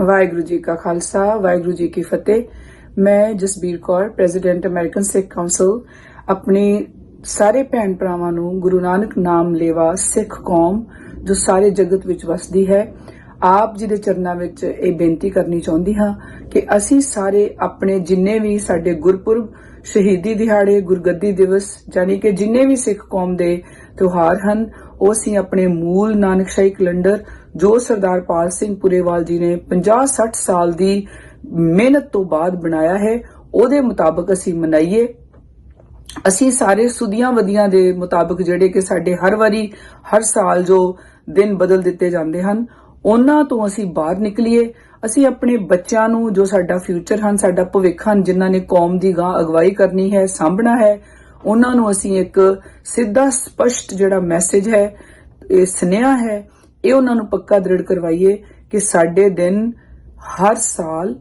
ਵਾਹਿਗੁਰੂ ਜੀ ਕਾ ਖਾਲਸਾ, ਵਾਹਿਗੁਰੂ ਜੀ ਕੀ ਫਤਿਹ। ਮੈਂ Jasbir Kaur president American Sikh council ਆਪਣੀ ਸਾਰੇ ਭੈਣ ਭਰਾਵਾਂ ਨੂੰ ਗੁਰੂ ਨਾਨਕ ਨਾਮ ਲੇਵਾ ਸਿੱਖ ਕੌਮ ਜੋ ਸਾਰੇ ਜਗਤ ਵਿੱਚ ਵਸਦੀ ਹੈ, ਆਪ ਜੀ ਦੇ ਚਰਨਾਂ ਵਿੱਚ ਇਹ ਬੇਨਤੀ ਕਰਨੀ ਚਾਹੁੰਦੀ ਹਾਂ ਕਿ ਅਸੀਂ ਸਾਰੇ ਆਪਣੇ ਜਿੰਨੇ ਵੀ ਸਾਡੇ ਗੁਰਪੁਰਬ, ਸ਼ਹੀਦੀ ਦਿਹਾੜੇ, ਗੁਰਗੱਦੀ ਦਿਵਸ ਯਾਨੀ ਕਿ ਜਿੰਨੇ ਵੀ ਸਿੱਖ ਕੌਮ ਦੇ ਤਿਉਹਾਰ ਹਨ, ਉਹ ਅਸੀਂ ਆਪਣੇ ਮੂਲ ਨਾਨਕਸ਼ਾਹੀ ਕੈਲੰਡਰ ਜੋ ਸਰਦਾਰ ਪਾਲ ਸਿੰਘ ਪੁਰੇਵਾਲ ਜੀ ਨੇ 50-60 ਸਾਲ ਦੀ ਮਿਹਨਤ ਤੋਂ ਬਾਅਦ ਬਣਾਇਆ ਹੈ, ਉਹਦੇ ਮੁਤਾਬਕ ਅਸੀਂ ਮਨਾਈਏ। ਅਸੀਂ ਸਾਰੇ ਸੁਧੀਆਂ ਵਧੀਆਂ ਦੇ ਮੁਤਾਬਕ ਜਿਹੜੇ ਕਿ ਸਾਡੇ ਹਰ ਵਾਰੀ, ਹਰ ਸਾਲ ਜੋ ਦਿਨ ਬਦਲ ਦਿੱਤੇ ਜਾਂਦੇ ਹਨ, ਉਹਨਾਂ ਤੋਂ ਅਸੀਂ ਬਾਹਰ ਨਿਕਲੀਏ। ਅਸੀਂ ਆਪਣੇ ਬੱਚਿਆਂ ਨੂੰ ਜੋ ਸਾਡਾ ਫਿਊਚਰ ਹਨ, ਸਾਡਾ ਭਵਿੱਖ ਹਨ, ਜਿਨ੍ਹਾਂ ਨੇ ਕੌਮ ਦੀ ਗਾਂ ਅਗਵਾਈ ਕਰਨੀ ਹੈ, ਸਾਂਭਣਾ ਹੈ, ਉਹਨਾਂ ਨੂੰ ਅਸੀਂ ਇੱਕ ਸਿੱਧਾ ਸਪਸ਼ਟ ਜਿਹੜਾ ਮੈਸੇਜ ਹੈ, ਇਹ ਸੁਨੇਹਾ ਹੈ ਇਹ ਉਹਨਾਂ ਨੂੰ ਪੱਕਾ ਦ੍ਰਿੜ ਕਰਵਾਈਏ ਕਿ ਸਾਡੇ ਦਿਨ ਹਰ ਸਾਲ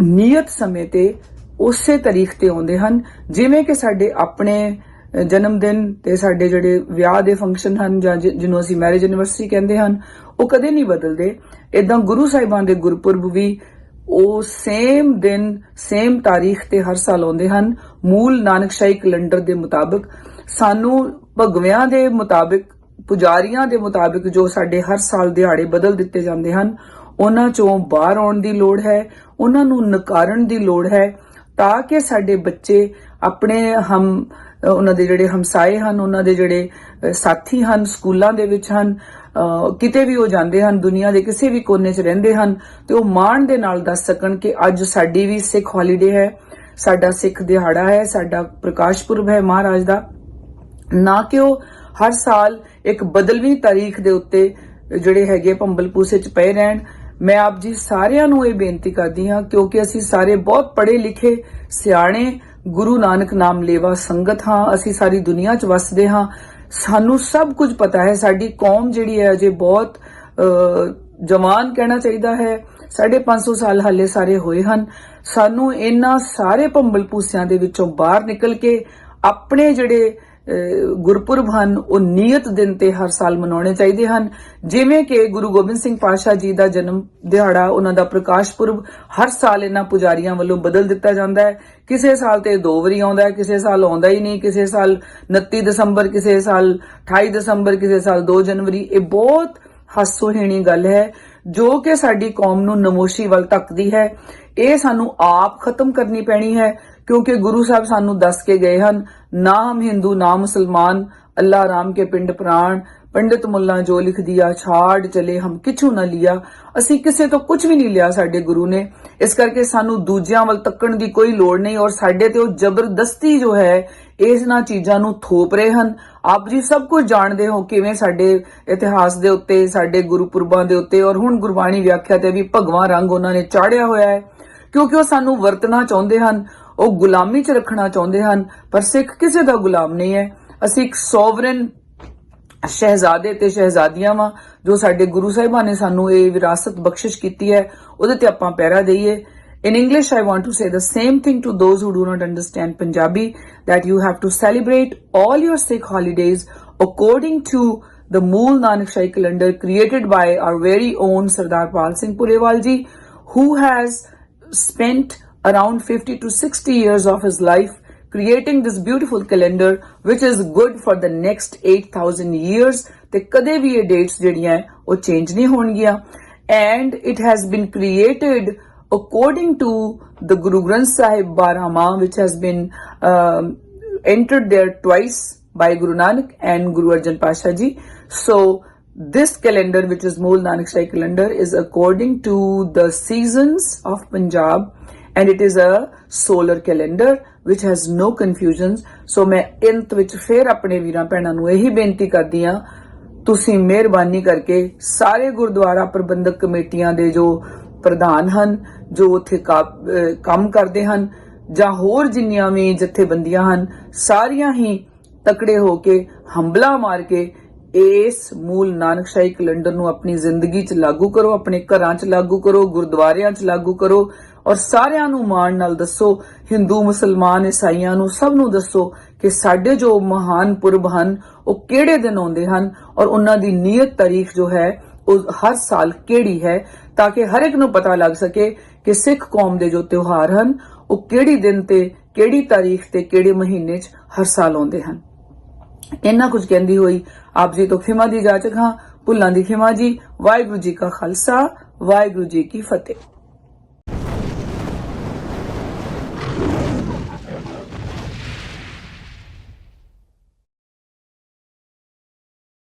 ਨਿਯਤ ਸਮੇਂ ਤੇ ਉਸੇ ਤਾਰੀਖ ਤੇ ਆਉਂਦੇ ਹਨ। ਜਿਵੇਂ ਕਿ ਸਾਡੇ ਆਪਣੇ ਜਨਮ ਦਿਨ ਤੇ ਸਾਡੇ ਜਿਹੜੇ ਵਿਆਹ ਦੇ ਫੰਕਸ਼ਨ ਹਨ ਜਾਂ ਜਿਹਨੂੰ ਅਸੀਂ ਮੈਰਿਜ ਐਨਿਵਰਸਰੀ ਕਹਿੰਦੇ ਹਨ, ਉਹ ਕਦੇ ਨਹੀਂ ਬਦਲਦੇ। ਇਦਾਂ ਗੁਰੂ ਸਾਹਿਬਾਨ ਦੇ ਗੁਰਪੁਰਬ ਵੀ ਉਹ ਸੇਮ ਦਿਨ ਸੇਮ ਤਾਰੀਖ ਤੇ ਹਰ ਸਾਲ ਆਉਂਦੇ ਹਨ। ਮੂਲ ਨਾਨਕਸ਼ਾਹੀ ਕੈਲੰਡਰ ਦੇ ਮੁਤਾਬਕ ਸਾਨੂੰ ਭਗਵਿਆਂ ਦੇ ਮੁਤਾਬਕ ਪੁਜਾਰੀਆਂ ਦੇ ਮੁਤਾਬਿਕ ਜੋ ਸਾਡੇ ਹਰ ਸਾਲ ਦਿਹਾੜੇ ਬਦਲ ਦਿੱਤੇ ਜਾਂਦੇ ਹਨ, ਉਹਨਾਂ ਚੋਂ ਬਾਹਰ ਆਉਣ ਦੀ ਲੋੜ ਹੈ, ਉਹਨਾਂ ਨੂੰ ਨਕਾਰਨ ਦੀ ਲੋੜ ਹੈ, ਤਾਂ ਕਿ ਸਾਡੇ ਬੱਚੇ ਆਪਣੇ ਹਮ ਉਹਨਾਂ ਦੇ ਜਿਹੜੇ ਹਮਸਾਏ ਹਨ, ਉਹਨਾਂ ਦੇ ਜਿਹੜੇ ਸਾਥੀ ਹਨ, ਸਕੂਲਾਂ ਦੇ ਵਿੱਚ ਹਨ ਕਿਤੇ ਵੀ ਉਹ ਜਾਂਦੇ ਹਨ, ਦੁਨੀਆ ਦੇ ਕਿਸੇ ਵੀ ਕੋਨੇ 'ਚ ਰਹਿੰਦੇ ਹਨ, ਤੇ ਉਹ ਮਾਣ ਦੇ ਨਾਲ ਦੱਸ ਸਕਣ ਕਿ ਅੱਜ ਸਾਡੀ ਵੀ ਸਿੱਖ ਹੌਲੀਡੇ ਹੈ, ਸਾਡਾ ਸਿੱਖ ਦਿਹਾੜਾ ਹੈ, ਸਾਡਾ ਪ੍ਰਕਾਸ਼ ਪੁਰਬ ਹੈ ਮਹਾਰਾਜ ਦਾ, ਨਾ ਕਿ ਉਹ ਹਰ ਸਾਲ ਇੱਕ ਬਦਲਵੀਂ ਤਾਰੀਖ ਦੇ ਉੱਤੇ ਜਿਹੜੇ ਹੈਗੇ ਭੰਬਲਪੂਸੇ ਚ ਪਏ ਰਹਿਣ। ਮੈਂ ਆਪ ਜੀ ਸਾਰਿਆਂ ਨੂੰ ਇਹ ਬੇਨਤੀ ਕਰਦੀ ਹਾਂ, ਕਿਉਂਕਿ ਅਸੀਂ ਸਾਰੇ ਬਹੁਤ ਪੜ੍ਹੇ ਲਿਖੇ, ਸਿਆਣੇ, ਗੁਰੂ ਨਾਨਕ ਨਾਮ ਲੇਵਾ ਸੰਗਤ ਹਾਂ, ਅਸੀਂ ਸਾਰੀ ਦੁਨੀਆ 'ਚ ਵਸਦੇ ਹਾਂ। ਸਾਨੂੰ ਸਭ ਕੁਝ ਪਤਾ ਹੈ, ਸਾਡੀ ਕੌਮ ਜਿਹੜੀ ਹੈ ਅਜੇ ਬਹੁਤ ਜਵਾਨ ਕਹਿਣਾ ਚਾਹੀਦਾ ਹੈ। 550 ਸਾਲ ਹਾਲੇ ਸਾਰੇ ਹੋਏ ਹਨ। ਸਾਨੂੰ ਇਹਨਾਂ ਸਾਰੇ ਭੰਬਲ ਪੂਸਿਆਂ ਦੇ ਵਿੱਚੋਂ ਬਾਹਰ ਨਿਕਲ ਕੇ ਆਪਣੇ ਜਿਹੜੇ ਗੁਰਪੁਰਬ ਹਨ, ਉਹ ਨਿਯਤ ਦਿਨ ਤੇ ਹਰ ਸਾਲ ਮਨਾਉਣੇ ਚਾਹੀਦੇ ਹਨ। ਜਿਵੇਂ ਕਿ ਗੁਰੂ ਗੋਬਿੰਦ ਸਿੰਘ ਪਾਤਸ਼ਾਹ ਜੀ ਦਾ ਜਨਮ ਦਿਹਾੜਾ, ਉਹਨਾਂ ਦਾ ਪ੍ਰਕਾਸ਼ ਪੁਰਬ ਹਰ ਸਾਲ ਇਹਨਾਂ ਪੁਜਾਰੀਆਂ ਵੱਲੋਂ ਬਦਲ ਦਿੱਤਾ ਜਾਂਦਾ ਹੈ। ਕਿਸੇ ਸਾਲ ਤੇ ਦੋ ਵਾਰੀ ਆਉਂਦਾ ਹੈ, ਕਿਸੇ ਸਾਲ ਆਉਂਦਾ ਹੀ ਨਹੀਂ। ਕਿਸੇ ਸਾਲ 29 ਦਸੰਬਰ, ਕਿਸੇ ਸਾਲ 28 ਦਸੰਬਰ, ਕਿਸੇ ਸਾਲ 2 ਜਨਵਰੀ। ਇਹ ਬਹੁਤ ਹਾਸੋਹੀਣੀ ਗੱਲ ਹੈ, ਜੋ ਕਿ ਸਾਡੀ ਕੌਮ ਨੂੰ ਨਮੋਸ਼ੀ ਵੱਲ ਧੱਕਦੀ ਹੈ। ਇਹ ਸਾਨੂੰ ਆਪ ਖਤਮ ਕਰਨੀ ਪੈਣੀ ਹੈ, ਕਿਉਂਕਿ ਗੁਰੂ ਸਾਹਿਬ ਸਾਨੂੰ ਦੱਸ ਕੇ ਗਏ ਹਨ ਨਾ ਹਮ ਹਿੰਦੂ ਨਾ ਮੁਸਲਮਾਨ, ਅੱਲਾ ਰਾਮ ਕੇ ਪਿੰਡ ਪ੍ਰਾਣ, ਪੰਡਿਤ ਮੁੱਲਾ ਜੋ ਲਿਖ ਦਿਆ ਛਾੜ ਚਲੇ ਹਮ ਕਿਛੂ ਨਾ ਲਿਆ। ਅਸੀਂ ਕਿਸੇ ਤੋਂ ਕੁਝ ਵੀ ਨਹੀਂ ਲਿਆ ਸਾਡੇ ਗੁਰੂ ਨੇ। ਇਸ ਕਰਕੇ ਸਾਨੂੰ ਦੂਜਿਆਂ ਵੱਲ ਤੱਕਣ ਦੀ ਕੋਈ ਲੋੜ ਨਹੀਂ ਔਰ ਸਾਡੇ ਤੇ ਉਹ ਜ਼ਬਰਦਸਤੀ ਜੋ ਹੈ ਇਹਨਾਂ ਚੀਜ਼ਾਂ ਨੂੰ ਥੋਪ ਰਹੇ ਹਨ। ਆਪ ਜੀ ਸਭ ਕੁਝ ਜਾਣਦੇ ਹੋ ਕਿਵੇਂ ਸਾਡੇ ਇਤਿਹਾਸ ਦੇ ਉੱਤੇ, ਸਾਡੇ ਗੁਰਪੁਰਬਾਂ ਦੇ ਉੱਤੇ ਔਰ ਹੁਣ ਗੁਰਬਾਣੀ ਵਿਆਖਿਆ ਤੇ ਵੀ ਭਗਵਾਨ ਰੰਗ ਉਹਨਾਂ ਨੇ ਚਾੜਿਆ ਹੋਇਆ ਹੈ। ਕਿਉਂਕਿ ਉਹ ਸਾਨੂੰ ਵਰਤਣਾ ਚਾਹੁੰਦੇ ਹਨ। ਉਹ ਗੁਲਾਮੀ 'ਚ ਰੱਖਣਾ ਚਾਹੁੰਦੇ ਹਨ ਪਰ ਸਿੱਖ ਕਿਸੇ ਦਾ ਗੁਲਾਮ ਨਹੀਂ ਹੈ ਅਸੀਂ ਇੱਕ ਸੋਵਰਨ ਸ਼ਹਿਜ਼ਾਦੇ ਤੇ ਸ਼ਹਿਜ਼ਾਦੀਆਂ ਵਾਂ ਜੋ ਸਾਡੇ ਗੁਰੂ ਸਾਹਿਬਾਨ ਨੇ ਸਾਨੂੰ ਇਹ ਵਿਰਾਸਤ ਬਖਸ਼ਿਸ਼ ਕੀਤੀ ਹੈ ਉਹਦੇ ਤੇ ਆਪਾਂ ਪਹਿਰਾ ਦਈਏ In English, I want to say the same thing to those who do not understand Punjabi that you have to celebrate all your Sikh holidays according to the Mool Nanak Shahi calendar created by our very own Sardar Pal Singh Purewal ji, who has spent around 50 to 60 years of his life creating this beautiful calendar which is good for the next 8000 years ਤੇ ਕਦੇ ਵੀ ਇਹ dates ਜਿਹੜੀਆਂ ਹੈ, ਉਹ change ਨਹੀਂ ਹੋਣਗੀਆਂ and it has been created according to the Guru Granth Sahib Barama which has been um, entered there twice by Guru Nanak and Guru Arjan Pasha ji so this calendar which is Mool Nanak Shahi calendar is according to the seasons of Punjab And it is a solar calendar, which has no confusions. So, ਮੈਂ ਇੰਤ ਵਿੱਚ ਫੇਰ ਆਪਣੇ ਵੀਰਾਂ ਭੈਣਾਂ ਨੂੰ ਇਹੀ ਬੇਨਤੀ ਕਰਦੀ ਆ ਤੁਸੀਂ ਮਿਹਰਬਾਨੀ ਕਰਕੇ ਸਾਰੇ ਗੁਰਦੁਆਰਾ ਪ੍ਰਬੰਧਕ ਕਮੇਟੀਆਂ ਦੇ ਜੋ ਪ੍ਰਧਾਨ ਹਨ, ਜੋ ਉੱਥੇ ਕੰਮ ਕਰਦੇ ਹਨ, ਜਾਂ ਹੋਰ ਜਿੰਨੀਆਂ ਵੀ ਜਥੇਬੰਦੀਆਂ ਹਨ, ਸਾਰੀਆਂ ਹੀ ਤਕੜੇ ਹੋ ਕੇ ਹੰਬਲਾ ਮਾਰ ਕੇ ਇਸ ਮੂਲ ਨਾਨਕਸ਼ਾਹੀ ਕੈਲੰਡਰ ਨੂੰ ਆਪਣੀ ਜ਼ਿੰਦਗੀ 'ਚ ਲਾਗੂ ਕਰੋ, ਆਪਣੇ ਘਰਾਂ 'ਚ ਲਾਗੂ ਕਰੋ, ਗੁਰਦੁਆਰਿਆਂ 'ਚ ਲਾਗੂ ਕਰੋ ਔਰ ਸਾਰਿਆਂ ਨੂੰ ਮਾਣ ਨਾਲ ਦੱਸੋ, ਹਿੰਦੂ, ਮੁਸਲਮਾਨ, ਈਸਾਈਆਂ ਨੂੰ ਸਭ ਨੂੰ ਦੱਸੋ ਕਿ ਸਾਡੇ ਜੋ ਮਹਾਨ ਪੁਰਬ ਹਨ, ਉਹ ਕਿਹੜੇ ਦਿਨ ਆਉਂਦੇ ਹਨ ਔਰ ਉਹਨਾਂ ਦੀ ਨਿਯਤ ਤਾਰੀਖ ਜੋ ਹੈ, ਉਹ ਹਰ ਸਾਲ ਕਿਹੜੀ ਹੈ ਤਾਂ ਕਿ ਹਰ ਇੱਕ ਨੂੰ ਪਤਾ ਲੱਗ ਸਕੇ ਕਿ ਸਿੱਖ ਕੌਮ ਦੇ ਜੋ ਤਿਉਹਾਰ ਹਨ, ਉਹ ਕਿਹੜੀ ਦਿਨ ਤੇ, ਕਿਹੜੀ ਤਾਰੀਖ ਤੇ, ਕਿਹੜੇ ਮਹੀਨੇ 'ਚ ਹਰ ਸਾਲ ਆਉਂਦੇ ਹਨ। ਇੰਨਾ ਕੁਝ ਕਹਿੰਦੀ ਹੋਈ, ਆਪ ਜੀ ਤੋਂ ਖਿਮਾ ਦੀ ਜਾਚਕ ਹਾਂ, ਭੁੱਲਾਂ ਦੀ ਖਿਮਾ ਜੀ, ਵਾਹਿਗੁਰੂ ਜੀ ਕਾ ਖਾਲਸਾ, ਵਾਹਿਗੁਰੂ ਜੀ ਕੀ ਫਤਿਹ।